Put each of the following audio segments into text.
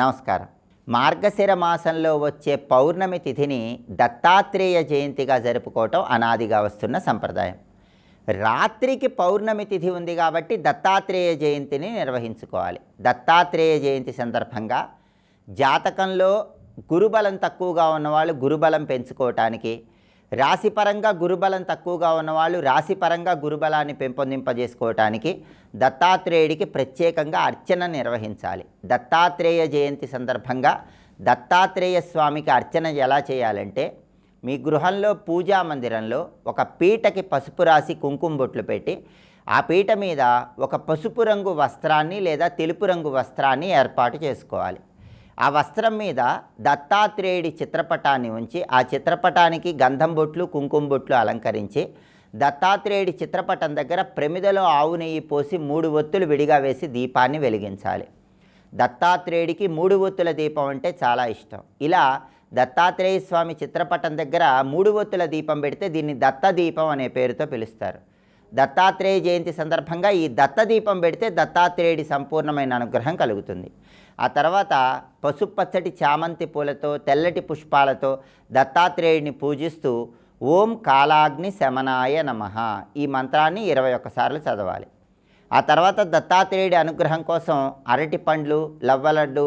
నమస్కారం. మార్గశిర మాసంలో వచ్చే పౌర్ణమి తిథిని దత్తాత్రేయ జయంతిగా జరుపుకోవటం అనాదిగా వస్తున్న సంప్రదాయం. రాత్రికి పౌర్ణమి తిథి ఉంది కాబట్టి దత్తాత్రేయ జయంతిని నిర్వహించుకోవాలి. దత్తాత్రేయ జయంతి సందర్భంగా జాతకంలో గురుబలం తక్కువగా ఉన్నవాళ్ళు గురుబలం పెంచుకోవటానికి రాశిపరంగా గురుబలం తక్కువగా ఉన్నవాళ్ళు రాశిపరంగా గురుబలాన్ని పెంపొందింపజేసుకోవటానికి దత్తాత్రేయుడికి ప్రత్యేకంగా అర్చన నిర్వహించాలి. దత్తాత్రేయ జయంతి సందర్భంగా దత్తాత్రేయ స్వామికి అర్చన ఎలా చేయాలంటే మీ గృహంలో పూజా మందిరంలో ఒక పీటకి పసుపు రాసి కుంకుమ బొట్లు పెట్టి ఆ పీట మీద ఒక పసుపు రంగు వస్త్రాన్ని లేదా తెలుపు రంగు వస్త్రాన్ని ఏర్పాటు చేసుకోవాలి. ఆ వస్త్రం మీద దత్తాత్రేయుడి చిత్రపటాన్ని ఉంచి ఆ చిత్రపటానికి గంధం బొట్లు కుంకుమ బొట్లు అలంకరించి దత్తాత్రేయుడి చిత్రపటం దగ్గర ప్రమిదలో ఆవు నెయ్యి పోసి మూడు ఒత్తులు విడిగా వేసి దీపాన్ని వెలిగించాలి. దత్తాత్రేయుడికి మూడు ఒత్తుల దీపం అంటే చాలా ఇష్టం. ఇలా దత్తాత్రేయ స్వామి చిత్రపటం దగ్గర మూడు ఒత్తుల దీపం పెడితే దీన్ని దత్త దీపం అనే పేరుతో పిలుస్తారు. దత్తాత్రేయ జయంతి సందర్భంగా ఈ దత్తదీపం పెడితే దత్తాత్రేయుడి సంపూర్ణమైన అనుగ్రహం కలుగుతుంది. ఆ తర్వాత పసుపచ్చటి చామంతి పూలతో తెల్లటి పుష్పాలతో దత్తాత్రేయుడిని పూజిస్తూ ఓం కాలాగ్ని శమనాయ నమ ఈ మంత్రాన్ని ఇరవై ఒక్కసార్లు చదవాలి. ఆ తర్వాత దత్తాత్రేయుడి అనుగ్రహం కోసం అరటి పండ్లు లవ్వలడ్డు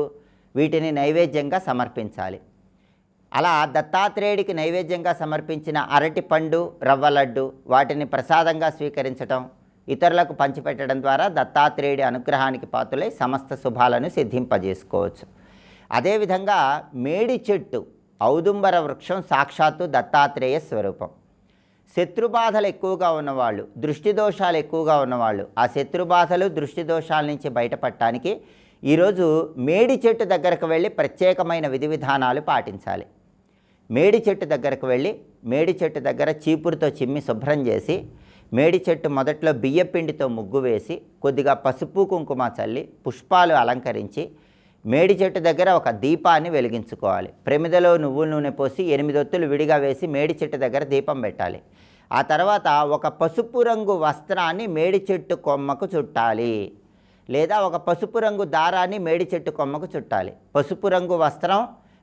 వీటిని నైవేద్యంగా సమర్పించాలి. అలా దత్తాత్రేయుడికి నైవేద్యంగా సమర్పించిన అరటి పండు రవ్వ లడ్డు వాటిని ప్రసాదంగా స్వీకరించటం ఇతరులకు పంచిపెట్టడం ద్వారా దత్తాత్రేయుడి అనుగ్రహానికి పాత్రలై సమస్త శుభాలను సిద్ధింపజేసుకోవచ్చు. అదేవిధంగా మేడి చెట్టు ఔదుంబర వృక్షం సాక్షాత్తు దత్తాత్రేయ స్వరూపం. శత్రుబాధలు ఎక్కువగా ఉన్నవాళ్ళు దృష్టి దోషాలు ఎక్కువగా ఉన్నవాళ్ళు ఆ శత్రుబాధలు దృష్టి దోషాల నుంచి బయటపడటానికి ఈరోజు మేడి చెట్టు దగ్గరకు వెళ్ళి ప్రత్యేకమైన విధి విధానాలు పాటించాలి. మేడి చెట్టు దగ్గరకు వెళ్ళి మేడి చెట్టు దగ్గర చీపురుతో చిమ్మి శుభ్రం చేసి మేడి చెట్టు మొదట్లో బియ్యపిండితో ముగ్గు వేసి కొద్దిగా పసుపు కుంకుమ చల్లి పుష్పాలు అలంకరించి మేడి చెట్టు దగ్గర ఒక దీపాన్ని వెలిగించుకోవాలి. ప్రమిదలో నువ్వుల నూనె పోసి ఎనిమిదొత్తులు విడిగా వేసి మేడి చెట్టు దగ్గర దీపం పెట్టాలి. ఆ తర్వాత ఒక పసుపు రంగు వస్త్రాన్ని మేడి చెట్టు కొమ్మకు చుట్టాలి. లేదా ఒక పసుపు రంగు దారాన్ని మేడి చెట్టు కొమ్మకు చుట్టాలి. పసుపు రంగు వస్త్రం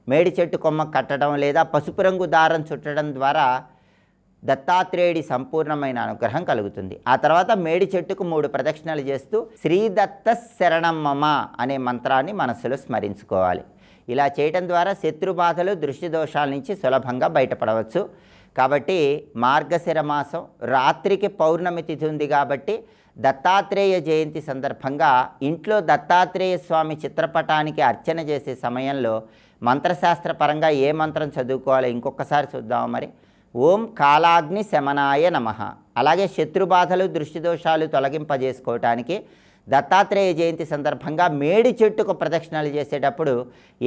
మేడి చెట్టు కొమ్మ కట్టడం లేదా పసుపు రంగు దారం చుట్టడం ద్వారా దత్తాత్రేయుడి సంపూర్ణమైన అనుగ్రహం కలుగుతుంది. ఆ తర్వాత మేడి చెట్టుకు మూడు ప్రదక్షిణలు చేస్తూ శ్రీదత్త శరణం మమ అనే మంత్రాన్ని మనస్సులో స్మరించుకోవాలి. ఇలా చేయటం ద్వారా శత్రు బాధలు దృష్టి దోషాల నుంచి సులభంగా బయటపడవచ్చు. కాబట్టి మార్గశిర మాసం రాత్రికి పౌర్ణమి తిథి ఉంది కాబట్టి దత్తాత్రేయ జయంతి సందర్భంగా ఇంట్లో దత్తాత్రేయ స్వామి చిత్రపటానికి అర్చన చేసే సమయంలో మంత్రశాస్త్ర పరంగా ఏ మంత్రం చదువుకోవాలో ఇంకొకసారి చూద్దాం మరి. ఓం కాలాగ్ని శమనాయ నమ. అలాగే శత్రుబాధలు దృష్టి దోషాలు తొలగింపజేసుకోవటానికి దత్తాత్రేయ జయంతి సందర్భంగా మేడి చెట్టుకు ప్రదక్షిణలు చేసేటప్పుడు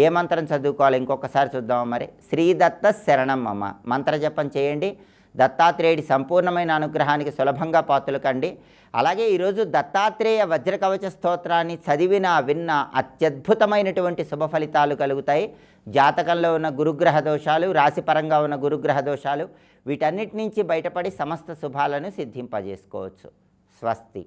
ఏ మంత్రం చదువుకోవాలి? ఇంకొకసారి చూద్దాం మరి. శ్రీదత్త శరణం మమ మంత్రజపం చేయండి. దత్తాత్రేయుడి సంపూర్ణమైన అనుగ్రహానికి సులభంగా పాత్రలు కండి. అలాగే ఈరోజు దత్తాత్రేయ వజ్రకవచ స్తోత్రాన్ని చదివిన విన్న అత్యద్భుతమైనటువంటి శుభ ఫలితాలు కలుగుతాయి. జాతకంలో ఉన్న గురుగ్రహ దోషాలు రాశిపరంగా ఉన్న గురుగ్రహ దోషాలు వీటన్నిటి నుంచి బయటపడి సమస్త శుభాలను సిద్ధింపజేసుకోవచ్చు. స్వస్తి.